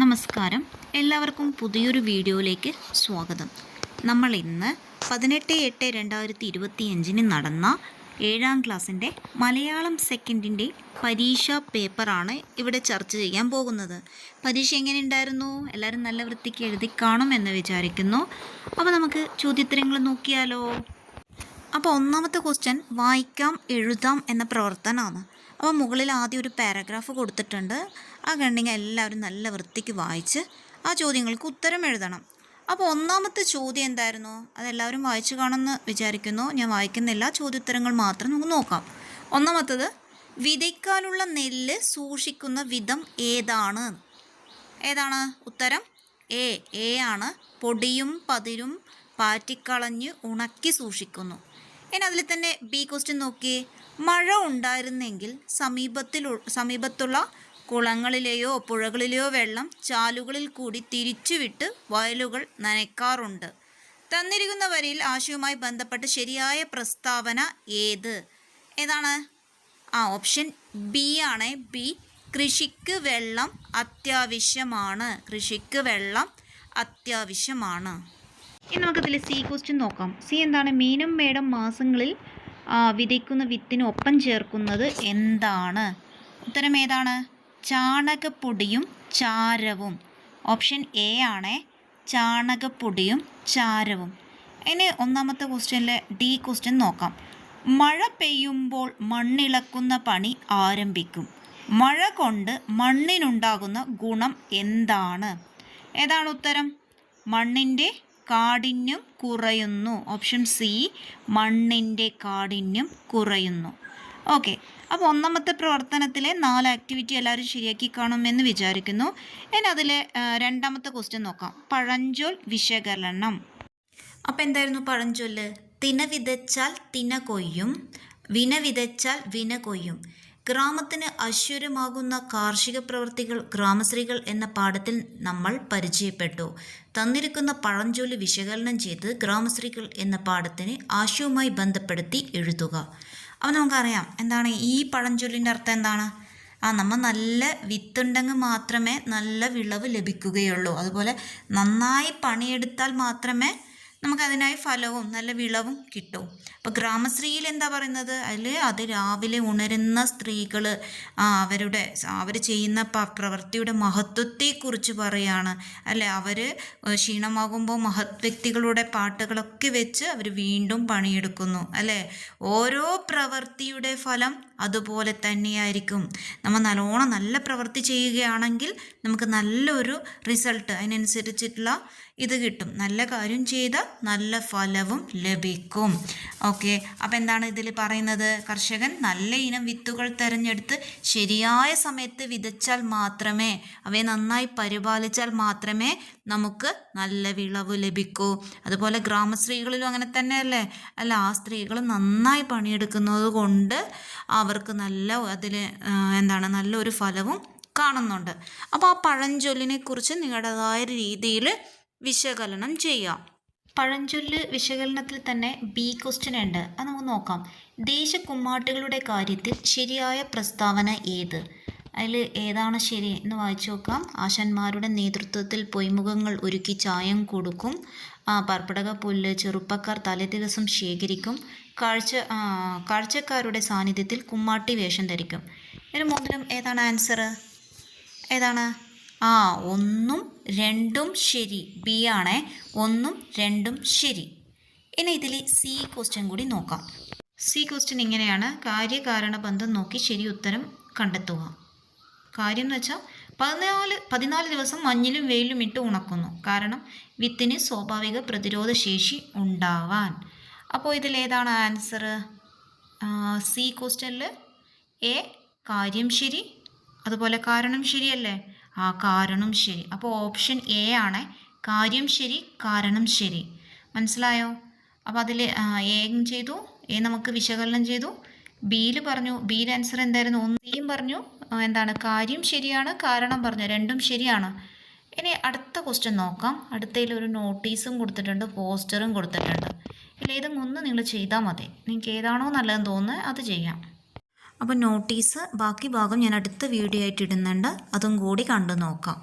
നമസ്കാരം. എല്ലാവർക്കും പുതിയൊരു വീഡിയോയിലേക്ക് സ്വാഗതം. നമ്മൾ ഇന്ന് പതിനെട്ട് എട്ട് രണ്ടായിരത്തി ഇരുപത്തി അഞ്ചിന് നടന്ന ഏഴാം ക്ലാസ്സിന്റെ മലയാളം സെക്കൻഡിന്റെ പരീക്ഷാ പേപ്പറാണ് ഇവിടെ ചർച്ച ചെയ്യാൻ പോകുന്നത്. പരീക്ഷ എങ്ങനെ ഉണ്ടായിരുന്നു? എല്ലാവരും നല്ല വൃത്തിക്ക് എഴുതി കാണും എന്ന് വിചാരിക്കുന്നു. അപ്പോൾ നമുക്ക് ചോദ്യത്തരങ്ങൾ നോക്കിയാലോ? അപ്പോൾ ഒന്നാമത്തെ ക്വസ്റ്റ്യൻ വായിക്കാം എഴുതാം എന്ന പ്രവർത്തനമാണ്. അപ്പോൾ മുകളിൽ ആദ്യം ഒരു പാരഗ്രാഫ് കൊടുത്തിട്ടുണ്ട്. ആ കണ്ടെങ്കിൽ എല്ലാവരും നല്ല വൃത്തിക്ക് വായിച്ച് ആ ചോദ്യങ്ങൾക്ക് ഉത്തരം എഴുതണം. അപ്പോൾ ഒന്നാമത്തെ ചോദ്യം എന്തായിരുന്നു? അതെല്ലാവരും വായിച്ചു കാണുമെന്ന് വിചാരിക്കുന്നു. ഞാൻ വായിക്കുന്നില്ല. ചോദ്യോത്തരങ്ങൾ മാത്രം നമുക്ക് നോക്കാം. ഒന്നാമത്തത് വിതയ്ക്കാനുള്ള നെല്ല് സൂക്ഷിക്കുന്ന വിധം ഏതാണ്? ഏതാണ്? ഉത്തരം എ എ ആണ്. പൊടിയും പതിരും പാറ്റിക്കളഞ്ഞ് ഉണക്കി സൂക്ഷിക്കുന്നു. ഇനി അതിൽ തന്നെ ബി ക്വസ്റ്റ്യൻ നോക്കിയേ. മഴ ഉണ്ടായിരുന്നെങ്കിൽ സമീപത്തിൽ സമീപത്തുള്ള കുളങ്ങളിലെയോ പുഴകളിലെയോ വെള്ളം ചാലുകളിൽ കൂടി തിരിച്ചുവിട്ട് വയലുകൾ നനയ്ക്കാറുണ്ട്. തന്നിരിക്കുന്ന വരിയിൽ ആശയവുമായി ബന്ധപ്പെട്ട് ശരിയായ പ്രസ്താവന ഏത്? ഏതാണ്? ആ ഓപ്ഷൻ ബി ആണ്. ബി കൃഷിക്ക് വെള്ളം അത്യാവശ്യമാണ്. കൃഷിക്ക് വെള്ളം അത്യാവശ്യമാണ്. ഇനി നമുക്കിതിൽ സി ക്വസ്റ്റ്യൻ നോക്കാം. സി എന്താണ്? മീനും മേടം മാസങ്ങളിൽ വിതയ്ക്കുന്ന വിത്തിന് ഒപ്പം ചേർക്കുന്നത് എന്താണ്? ഉത്തരം ഏതാണ്? ചാണകപ്പൊടിയും ചാരവും. ഓപ്ഷൻ എ ആണ്. ചാണകപ്പൊടിയും ചാരവും. ഇനി ഒന്നാമത്തെ ക്വസ്റ്റ്യനിലെ ഡി ക്വസ്റ്റ്യൻ നോക്കാം. മഴ പെയ്യുമ്പോൾ മണ്ണിളക്കുന്ന പണി ആരംഭിക്കും. മഴ കൊണ്ട് മണ്ണിനുണ്ടാകുന്ന ഗുണം എന്താണ്? ഏതാണ് ഉത്തരം? മണ്ണിന്റെ കാഠിന്യം കുറയുന്നു. ഓപ്ഷൻ സി മണ്ണിന്റെ കാഠിന്യം കുറയുന്നു. ഓക്കെ അപ്പോൾ ഒന്നാമത്തെ പ്രവർത്തനത്തിലെ നാല് ആക്ടിവിറ്റി എല്ലാവരും ശരിയാക്കി കാണുമെന്ന് വിചാരിക്കുന്നു. ഇനി അതിലെ രണ്ടാമത്തെ ക്വസ്റ്റ്യൻ നോക്കാം. പഴഞ്ചൊൽ വിശകലനം. അപ്പം എന്തായിരുന്നു പഴഞ്ചൊല്ല്? തിന വിതച്ചാൽ തിന കൊയ്യും വിന വിതച്ചാൽ വിന കൊയ്യും. ഗ്രാമത്തിന് അശ്വരമാകുന്ന കാർഷിക പ്രവൃത്തികൾ ഗ്രാമശ്രീകൾ എന്ന പാഠത്തിൽ നമ്മൾ പരിചയപ്പെട്ടു. തന്നിരിക്കുന്ന പഴഞ്ചൊല്ലി വിശകലനം ചെയ്ത് ഗ്രാമശ്രീകൾ എന്ന പാഠത്തിന് ആശയവുമായി ബന്ധപ്പെടുത്തി എഴുതുക. അപ്പോൾ നമുക്കറിയാം എന്താണ് ഈ പഴഞ്ചൊല്ലിന്റെ അർത്ഥം എന്താണ്? ആ നമ്മൾ നല്ല വിത്തുണ്ടെങ്കിൽ മാത്രമേ നല്ല വിളവ് ലഭിക്കുകയുള്ളൂ. അതുപോലെ നന്നായി പണിയെടുത്താൽ മാത്രമേ നമുക്കതിനായി ഫലവും നല്ല വിളവും കിട്ടും. അപ്പോൾ ഗ്രാമശ്രീയിൽ എന്താ പറയുന്നത്? അതിൽ അത് രാവിലെ ഉണരുന്ന സ്ത്രീകൾ അവരുടെ അവർ ചെയ്യുന്ന പ്രവൃത്തിയുടെ മഹത്വത്തെക്കുറിച്ച് പറയുകയാണ് അല്ലെ അവർ ക്ഷീണമാകുമ്പോൾ മഹത് വ്യക്തികളുടെ പാട്ടുകളൊക്കെ വെച്ച് അവർ വീണ്ടും പണിയെടുക്കുന്നു. അല്ലേ ഓരോ പ്രവൃത്തിയുടെ ഫലം അതുപോലെ തന്നെയായിരിക്കും. നമ്മൾ നല്ലോണം നല്ല പ്രവൃത്തി ചെയ്യുകയാണെങ്കിൽ നമുക്ക് നല്ലൊരു റിസൾട്ട് അതിനനുസരിച്ചിട്ടുള്ള ഇത് കിട്ടും. നല്ല കാര്യം ചെയ്താൽ നല്ല ഫലവും ലഭിക്കും. ഓക്കെ അപ്പോൾ എന്താണ് ഇതിൽ പറയുന്നത്? കർഷകൻ നല്ല ഇനം വിത്തുകൾ തിരഞ്ഞെടുത്ത് ശരിയായ സമയത്ത് വിതച്ചാൽ മാത്രമേ അവയെ നന്നായി പരിപാലിച്ചാൽ മാത്രമേ നമുക്ക് നല്ല വിളവ് ലഭിക്കൂ. അതുപോലെ ഗ്രാമസ്ത്രീകളിലും അങ്ങനെ തന്നെയല്ലേ? അല്ല ആ സ്ത്രീകൾ നന്നായി പണിയെടുക്കുന്നത് കൊണ്ട് അവർക്ക് നല്ല അതിൽ എന്താണ് നല്ലൊരു ഫലവും കാണുന്നുണ്ട്. അപ്പോൾ ആ പഴഞ്ചൊല്ലിനെ കുറിച്ച് നിങ്ങളുടേതായ രീതിയിൽ വിശകലനം ചെയ്യാം. പഴഞ്ചൊല്ല് വിശകലനത്തിൽ തന്നെ ബി ക്വസ്റ്റ്യൻ ഉണ്ട്. അത് നമുക്ക് നോക്കാം. ദേശകുമ്മാട്ടുകളുടെ കാര്യത്തിൽ ശരിയായ പ്രസ്താവന ഏത്? അതിൽ ഏതാണ് ശരി എന്ന് വായിച്ചു നോക്കാം. ആശാന്മാരുടെ നേതൃത്വത്തിൽ പൊയ്മുഖങ്ങൾ ഒരുക്കി ചായം കൊടുക്കും. പർപ്പടക പുല്ല് ചെറുപ്പക്കാർ തലേ ദിവസം ശേഖരിക്കും. കാഴ്ച കാഴ്ചക്കാരുടെ സാന്നിധ്യത്തിൽ കുമ്മാട്ടി വേഷം ധരിക്കും. ഇതിന് മുതലും ഏതാണ്? ആൻസർ ഏതാണ്? ആ ഒന്നും രണ്ടും ശരി. ബി ആണേ ഒന്നും രണ്ടും ശരി. ഇനി ഇതിൽ സി ക്വസ്റ്റ്യൻ കൂടി നോക്കാം. സി ക്വസ്റ്റ്യൻ ഇങ്ങനെയാണ്. കാര്യകാരണ ബന്ധം നോക്കി ശരി ഉത്തരം കണ്ടെത്തുക. കാര്യം എന്ന് വെച്ചാൽ പതിനാല് പതിനാല് ദിവസം മഞ്ഞിലും വെയിലും ഇട്ട് ഉണക്കുന്നു. കാരണം വിത്തിന് സ്വാഭാവിക പ്രതിരോധ ശേഷി ഉണ്ടാവാൻ. അപ്പോൾ ഇതിലേതാണ് ആൻസർ സി ക്വസ്റ്റ്യനിൽ എ കാര്യം ശരി. അതുപോലെ കാരണം ശരിയല്ലേ? ആ കാരണം ശരി. അപ്പോൾ ഓപ്ഷൻ എ ആണ്. കാര്യം ശരി കാരണം ശരി. മനസ്സിലായോ? അപ്പോൾ അതിൽ എയും ചെയ്തു. എ നമുക്ക് വിശകലനം ചെയ്തു. ബിയിൽ പറഞ്ഞു ബിയിൽ ആൻസർ എന്തായിരുന്നു? ഒന്നിയും പറഞ്ഞു. എന്താണ്? കാര്യം ശരിയാണ് കാരണം പറഞ്ഞു. രണ്ടും ശരിയാണ്. ഇനി അടുത്ത ക്വസ്റ്റ്യൻ നോക്കാം. അടുത്തതിൽ ഒരു നോട്ടീസും കൊടുത്തിട്ടുണ്ട് പോസ്റ്ററും കൊടുത്തിട്ടുണ്ട്. ഇല്ല ഇതും ഒന്ന് നിങ്ങൾ ചെയ്താൽ മതി. നിങ്ങൾക്ക് ഏതാണോ നല്ലതെന്ന് തോന്നുന്നത് അത് ചെയ്യാം. അപ്പോൾ നോട്ടീസ് ബാക്കി ഭാഗം ഞാൻ അടുത്ത വീഡിയോ ആയിട്ട് ഇടുന്നുണ്ട്. അതും കൂടി കണ്ടു നോക്കാം.